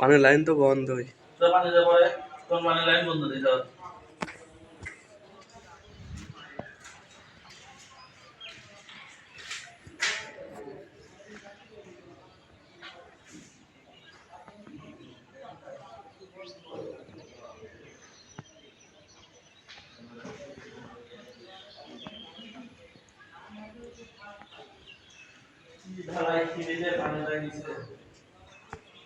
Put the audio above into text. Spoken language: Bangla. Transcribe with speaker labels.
Speaker 1: পানির লাইন
Speaker 2: তো
Speaker 1: বন্ধ কোন পানির লাইন বন্ধ দিতে হবে ঢালাই খিরিতে পানি লাগিয়েছে